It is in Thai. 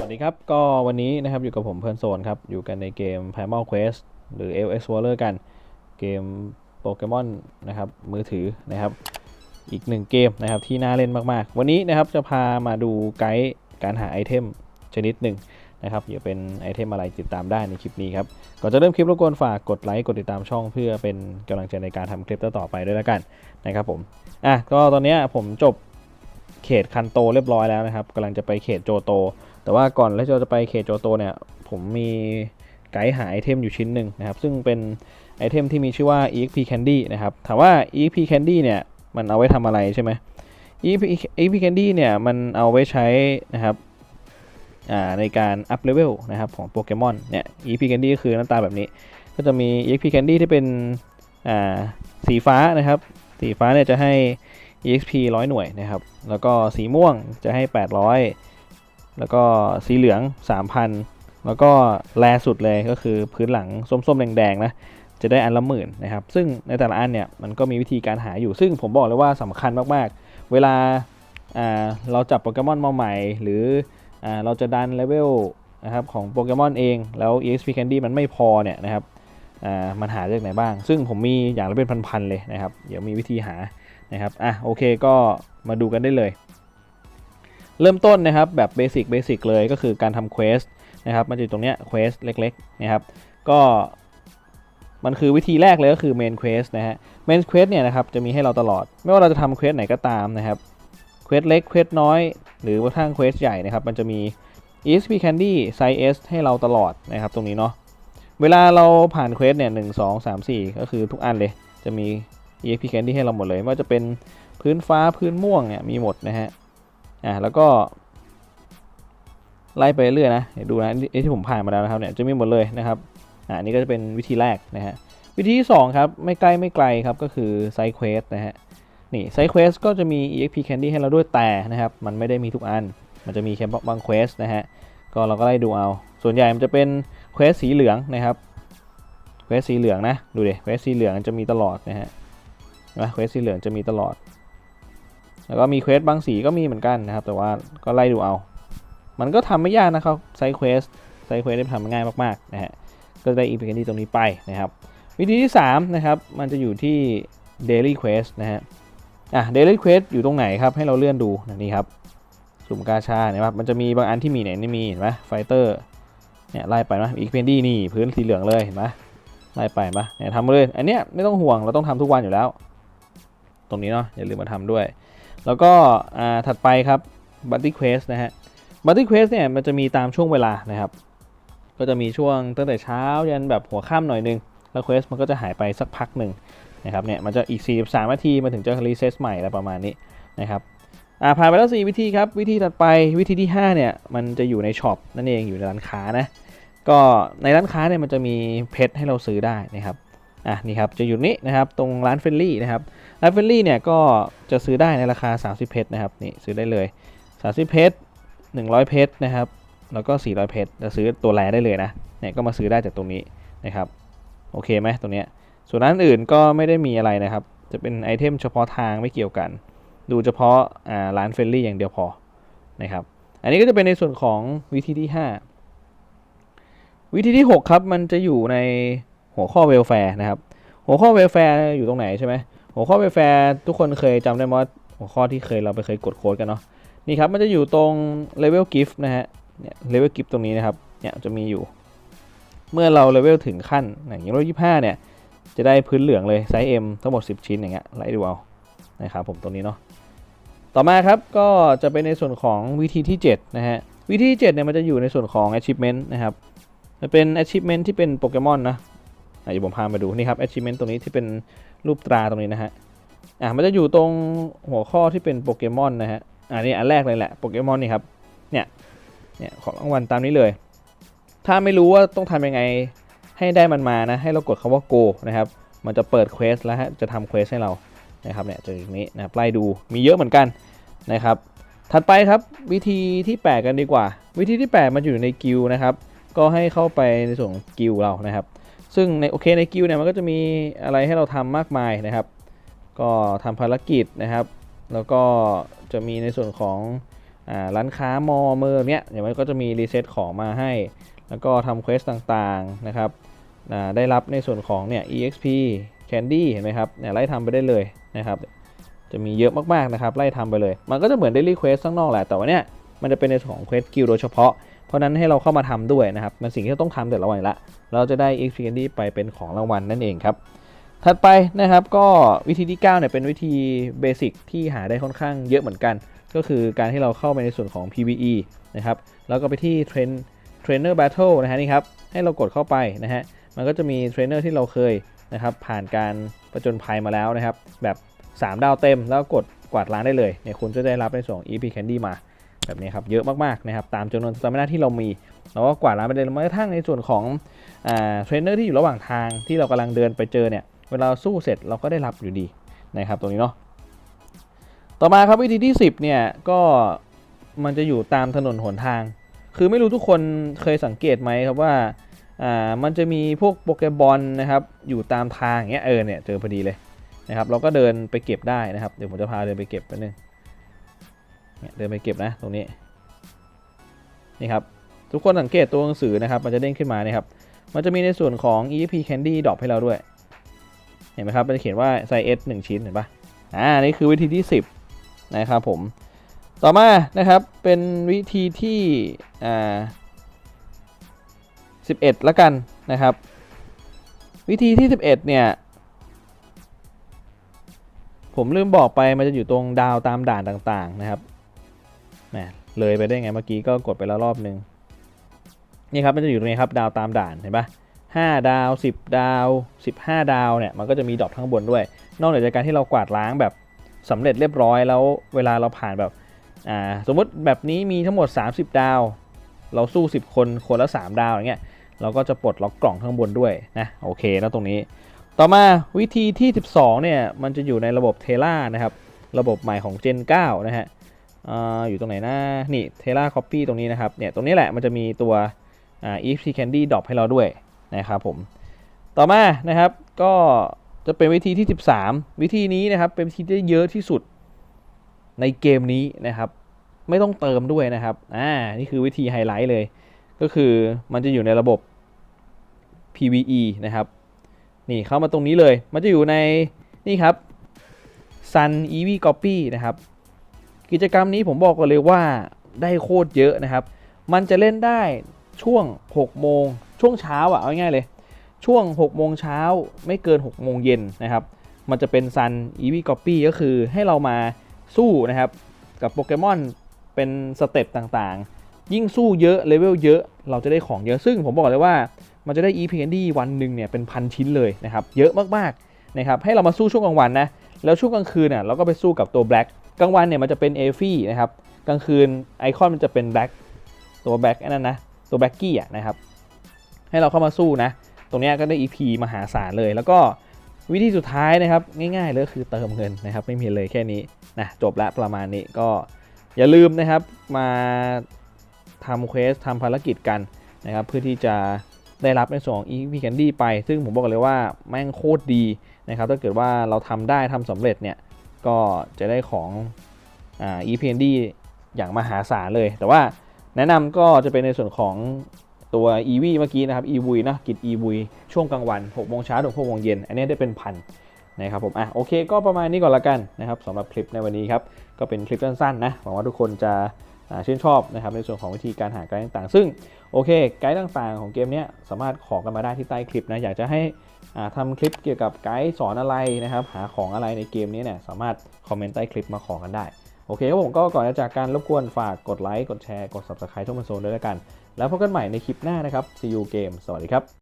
สวัสดีครับ ก็วันนี้นะครับอยู่กับผมเพื่อนโซนครับ อยู่กันในเกม Primal Quest หรือ L Explorer กัน เกมโปเกมอนนะครับ มือถือนะครับ อีกหนึ่งเกมนะครับที่น่าเล่นมากๆ วันนี้นะครับจะพามาดูไกด์การหาไอเทมชนิดหนึ่งนะครับเดี๋ยวเป็นไอเทมอะไรติดตามได้ในคลิปนี้ครับ ก่อนจะเริ่มคลิปรบกวนฝากกดไลค์กดติดตามช่องเพื่อเป็นกำลังใจในการทำคลิปต่อๆไปด้วยแล้วกันนะครับผม อะก็ตอนนี้ผมจบ เขตคันโตเรียบร้อยแล้วนะครับกำลังจะไปเขตโจโต แต่ว่าก่อนที่เราจะไปเขตโจโตเนี่ย ผมมีไกด์หาไอเทมอยู่ชิ้นหนึ่งนะครับ ซึ่งเป็นไอเทมที่มีชื่อว่า exp candy นะครับ ถามว่า exp candy เนี่ยมันเอาไว้ทำอะไรใช่ไหม exp exp candy เนี่ยมันเอาไว้ใช้นะครับอ่าในการอัพเลเวลนะครับของโปเกมอนเนี่ย exp candy ก็คือหน้าตาแบบนี้ ก็จะมี exp candy ที่เป็นอ่าสีฟ้านะครับ สีฟ้าเนี่ยจะให้ exp 100 หน่วยนะครับ แล้วก็สีม่วงจะให้ 800 แล้วก็สีเหลือง 3,000 แล้วก็แรสุดเลยก็คือพื้นหลังส้มๆ แดงๆนะจะได้อันละหมื่นนะครับ ซึ่งในแต่ละอันเนี่ยมันก็มีวิธีการหาอยู่ ซึ่งผมบอกเลยว่าสำคัญมากๆ เวลาาเราจับโปเกมอนมาใหม่ หรืออเราจะดันเลเวลนะครับของโปเกมอนเอง แล้ว EXP Candy มันไม่พอเนี่ยนะครับมันหาจากไหนบ้าง ซึ่งผมมีอย่างละเป็นพันๆเลยนะครับ เดี๋ยวมีวิธีหา นะครับอะโอเคก็มาดูกันได้เลย เริ่มต้นนะครับแบบเบสิกเบสิกเลยก็คือการทำเควสนะครับมันจะอยู่ตรงเนี้ยเควสเล็กๆนะครับก็มันคือวิธีแรกเลยก็คือเมนเควสนะฮะเมนเควสเนี่ยนะครับจะมีให้เราตลอด ไม่ว่าเราจะทำเควสไหนก็ตามนะครับเควสเล็กเควสน้อย หรือว่าทางเควสใหญ่นะครับมันจะมี EXP Candy Size S ให้เราตลอดนะครับตรงนี้เนาะเวลาเราผ่านเควสเนี่ยหนึ่งสองสามสี่ก็คือทุกอันเลยจะมี EXP Candy ให้เราหมดเลยไม่ว่าจะเป็นพื้นฟ้าพื้นม่วงเนี่ยมีหมดนะฮะอ่าแล้วก็ไล่ไปเรื่อยนะดูนะนี่ที่ผมผ่านมาแล้วนะครับเนี่ยจะมีหมดเลยนะครับอ่านนี้ก็จะเป็นวิธีแรกนะฮะวิธีที่สองครับไม่ใกล้ไม่ไกลครับก็คือไซเควสนะฮะนี่ไซเควสก็จะมี exp candy ให้เราด้วยแต่นะครับมันไม่ได้มีทุกอัน มันจะมีแค่บางเควสนะฮะก็เราก็ไล่ดูเอา ส่วนใหญ่มันจะเป็นเควสสีเหลืองนะครับเควสสีเหลืองนะดูดิเควสสีเหลืองจะมีตลอดนะฮะ นไหมเควสสีเหลืองจะมีตลอด แล้วก็มีเควสบางสีก็มีเหมือนกันนะครับ แต่ว่าก็ไล่ดูเอา มันก็ทำไม่ยากนะครับไซเควสไซเควสได้ทำง่ายมากๆนะฮะก็ได้อีพิกันที่ตรงนี้ไปนะครับ วิธีที่3นะครับมันจะอยู่ที่ Daily Quest นะฮะอะ Daily Quest อยู่ตรงไหนครับ ให้เราเลื่อนดูนี่ครับสุ่มกาชาเนี่ยครับมันจะมีบางอันที่มีไหนไม่มีเห็นไหมไฟเตอร์เนี่ยไล่ไปนะอีกเพนดี้นี่พื้นสีเหลืองเลยเห็นไหมไล่ไปปะเนี่ยทำมาเลยอันเนี้ยไม่ต้องห่วงเราต้องทำทุกวันอยู่แล้ว ตรงนี้เนาะอย่าลืมมาทำด้วย แล้วก็ถัดไปครับ Buddy Quest นะฮะ Buddy Quest เนี่ยมันจะมีตามช่วงเวลานะครับ ก็จะมีช่วงตั้งแต่เช้ายันแบบหัวค่ำหน่อยนึง แล้วเควสมันก็จะหายไปสักพักหนึ่งนะครับเนี่ยมันจะอีก 43 นาทีมาถึงจะรีเซ็ตใหม่แล้วประมาณนี้นะครับอ่าผ่านไปแล้ว 4 วิธีครับ วิธีถัดไปวิธีที่ 5 เนี่ยมันจะอยู่ในช็อปนั่นเองอยู่ในร้านค้านะก็ในร้านค้าเนี่ยมันจะมีเพชรให้เราซื้อได้นะครับ อะนี่ครับจะอยู่นี้นะครับตรงร้านเฟรนลี่นะครับร้านเฟรนลี่เนี่ยก็จะซื้อได้ในราคา 30 เพชรนะครับนี่ซื้อได้เลย 30 เพชร100 เพชรนะครับแล้วก็ 400 เพชรจะซื้อตัวแรได้เลยนะเนี่ยก็มาซื้อได้จากตรงนี้นะครับโอเคไหมตรงเนี้ยส่วนร้านอื่นก็ไม่ได้มีอะไรนะครับ จะเป็นไอเทมเฉพาะทางไม่เกี่ยวกัน ดูเฉพาะอ่าร้านเฟรนลี่อย่างเดียวพอนะครับอันนี้ก็จะเป็นในส่วนของวิธีที่ 5 วิธีที่ 6 ครับ มันจะอยู่ใน หัวข้อเวลแฟร์นะครับ หัวข้อเวลแฟร์อยู่ตรงไหนใช่ไหมหัวข้อเวลแฟร์ทุกคนเคยจำได้ไหมว่าหัวข้อที่เคยเราไปเคยกดโค้ดกันเนาะนี่ครับมันจะอยู่ตรง level gift นะฮะเนี่ย level gift ตรงนี้นะครับเนี่ยจะมีอยู่ เมื่อเราเลเวลถึงขั้นอย่างเลเวลยี่ห้าเนี่ยจะได้พื้นเหลืองเลยไซส์ M ทั้งหมด 10 ชิ้นอย่างเงี้ยไล่ดูเอานะครับผมตรงนี้เนาะต่อมาครับก็จะเป็นในส่วนของวิธีที่ 7 นะฮะวิธีที่7เนี่ยมันจะอยู่ในส่วนของ achievement นะครับมันเป็น achievement ที่เป็นโปเกมอนนะ เดี๋ยวผมพามาดูนี่ครับ achievement ตรงนี้ที่เป็นรูปตราตรงนี้นะฮะอะมันจะอยู่ตรงหัวข้อที่เป็นโปเกมอนนะฮะอ่านี่อันแรกเลยแหละโปเกมอนนี่ครับเนี่ยเนี่ยของรางวัลตามนี้เลย ถ้าไม่รู้ว่าต้องทำยังไงให้ได้มันมานะ ให้เรากดคำว่า go นะครับ มันจะเปิดเควสแล้วฮะจะทำเควสให้เรานะครับเนี่ยจะอย่างนี้นะไล่ดูมีเยอะเหมือนกันนะครับ ถัดไปครับวิธีที่ 8 กันดีกว่า วิธีที่ 8 มันอยู่ในกิลนะครับ ก็ให้เข้าไปในส่วนกิลเรานะครับ ซึ่งในโอเคในกิลเนี่ยมันก็จะมีอะไรให้เราทำมากมายนะครับ ก็ทำภารกิจนะครับ แล้วก็จะมีในส่วนของร้านค้ามอเมอร์เนี้ยเดี๋ยวมันก็จะมีรีเซ็ตของมาให้ แล้วก็ทำเควสต่างๆนะครับได้รับในส่วนของเนี่ย exp candy เห็นไหมครับเนี่ยไล่ทำไปได้เลยนะครับจะมีเยอะมากๆนะครับไล่ทำไปเลย มันก็จะเหมือน daily quest ข้างนอกแหละแต่ว่าเนี่ยมันจะเป็นในส่วนของ quest guild โดยเฉพาะ เพราะนั้นให้เราเข้ามาทำด้วยนะครับมันสิ่งที่เราต้องทำแต่ละวันละ เราจะได้ exp candy ไปเป็นของรางวัลนั่นเองครับ ถัดไปนะครับก็วิธีที่ 9เนี่ยเป็นวิธีเบสิกที่หาได้ค่อนข้างเยอะเหมือนกัน ก็คือการที่เราเข้าไปในส่วนของ PVE นะครับแล้วก็ไปที่เทรนเทรนเนอร์แบทเทิลนะฮะนี่ครับให้เรากดเข้าไปนะฮะมันก็จะมีเทรนเนอร์ที่เราเคยนะครับผ่านการประจนภัยมาแล้วนะครับแบบ 3 ดาวเต็มแล้วกดกวาดล้างได้เลยเนี่ยคุณจะได้รับในส่วนของ EP Candy มา แบบนี้ครับเยอะมากๆนะครับตามจำนวนสตามินาที่เรามีเราก็กวาดล้างไปเลยแม้กระทั่งในส่วนของเทรนเนอร์ที่อยู่ระหว่างทางที่เรากำลังเดินไปเจอเนี่ยเวลาสู้เสร็จเราก็ได้รับอยู่ดีนะครับตรงนี้เนาะต่อมาครับวิธีที่ 10เนี่ยก็มันจะอยู่ตามถนนหนทาง คือไม่รู้ทุกคนเคยสังเกตไหมครับว่าอ่ามันจะมีพวกโปเกบอลนะครับอยู่ตามทางอย่างเงี้ยเออเนี่ยเจอพอดีเลยนะครับเราก็เดินไปเก็บได้นะครับเดี๋ยวผมจะพาเดินไปเก็บแป๊บนึง เดินไปเก็บนะตรงนี้นี่ครับทุกคนสังเกตตัวหนังสือนะครับ มันจะเด้งขึ้นมานี่ครับ มันจะมีในส่วนของ E.P. Candy ดรอปให้เราด้วย เห็นไหมครับ มันจะเขียนว่าไซส์ S 1 ชิ้นเห็นปะอ่า นี่คือวิธีที่ 10 นะครับผม ต่อมานะครับ เป็นวิธีที่อ่า11 ละกันนะครับ วิธีที่ 11 เนี่ย ผมลืมบอกไปมันจะอยู่ตรงดาวตามด่านต่างๆนะครับ แหมเลยไปได้ไงเมื่อกี้ก็กดไปแล้วรอบนึง นี่ครับมันจะอยู่ตรงนี้ครับดาวตามด่านเห็นปะ5ดาว 10 ดาว 15 ดาวเนี่ยมันก็จะมีดรอปข้างบนด้วย นอกเหนือจากการที่เรากวาดล้างแบบสำเร็จเรียบร้อยแล้วเวลาเราผ่านแบบอ่าสมมติแบบนี้มีทั้งหมด 30 ดาว เราสู้ 10 คนคนละ 3 ดาวอย่างเงี้ยเราก็จะปลดล็อกกล่องข้างบนด้วยนะโอเคนะตรงนี้ ต่อมาวิธีที่ 12เนี่ยมันจะอยู่ในระบบเทล่านะครับระบบใหม่ของ Gen 9นะฮะ ออยู่ตรงไหนนะนี่เทล่าคอปปี้ตรงนี้นะครับ เนี่ย ตรงนี้แหละมันจะมีตัวอ่า EXP Candy ดรอปให้เราด้วยนะครับผม ต่อมานะครับก็จะเป็นวิธีที่ 13 วิธีนี้นะครับ เป็นวิธีที่เยอะที่สุดในเกมนี้นะครับ ไม่ต้องเติมด้วยนะครับ อ่า นี่คือวิธีไฮไลท์เลย ก็คือมันจะอยู่ในระบบ PVE นะครับ นี่เข้ามาตรงนี้เลย มันจะอยู่ในนี่ครับ Sun EV Copy นะครับ กิจกรรมนี้ผมบอกก่อนเลยว่าได้โคตรเยอะนะครับ มันจะเล่นได้ช่วง 6 โมง ช่วงเช้าอะ เอาง่ายเลย ช่วง 6 โมงเช้าไม่เกิน 6 โมงเย็นนะครับ มันจะเป็น Sun EV Copy ก็คือให้เรามาสู้นะครับ กับโปเกมอนเป็นสเต็ปต่างๆ ยิ่งสู้เยอะเลเวลเยอะเราจะได้ของเยอะซึ่งผมบอกเลยว่ามันจะได้ EP Candy วันหนึ่งเนี่ยเป็นพันชิ้นเลยนะครับ เยอะมากๆนะครับให้เรามาสู้ช่วงกลางวันนะแล้วช่วงกลางคืนน่ะเราก็ไปสู้กับตัว Black ก กลางวันเนี่ยมันจะเป็นเอฟี่นะครับกลางคืนไอคอนมันจะเป็น Black ตัว Black นั่นนะตัว b บ็กกี้อะนะครับให้เราเข้ามาสู้นะ ตรงนี้ก็ได้ EP มหาศาลเลย แล้วก็วิธีสุดท้ายนะครับ ง่ายๆเลยคือเติมเงินนะครับ ไม่มีเลยแค่นี้นะจบละประมาณนี้ก็อย่าลืมนะครับมาทำเควสทำภารกิจกันนะครับ เพื่อที่จะได้รับในส่วนของ EP Candy ไป ซึ่งผมบอกเลยว่าแม่งโคตรดีนะครับ ถ้าเกิดว่าเราทำได้ทำสำเร็จเนี่ย ก็จะได้ของอ่า EPND อย่างมหาศาลเลย แต่ว่าแนะนำก็จะเป็นในส่วนของตัว EV เมื่อกี้นะครับ EV นะกิจ EV ช่วงกลางวัน6โมงเช้าถึง6โมงเย็น อันนี้ได้เป็นพันนะครับผมอะโอเคก็ประมาณนี้ก่อนละกันนะครับสำหรับคลิปในวันนี้ครับ ก็เป็นคลิปสั้นๆนะหวังว่าทุกคนจะ ชื่นชอบนะครับในส่วนของวิธีการหาไกด์ต่างๆ ซึ่งโอเคไกด์ต่างๆ ของเกมนี้สามารถขอกันมาได้ที่ใต้คลิปนะอยากจะให้อ่าทำคลิปเกี่ยวกับไกด์สอนอะไรนะครับหาของอะไรในเกมนี้เนี่ยสามารถคอมเมนต์ใต้คลิปมาขอกันได้โอเคครับผมก็ก่อนจะจากการรบกวนฝากกดไลค์กดแชร์กด subscribe ช่องมันโซนด้วยแล้วกัน แล้วพบกันใหม่ในคลิปหน้านะครับ See you game สวัสดีครับ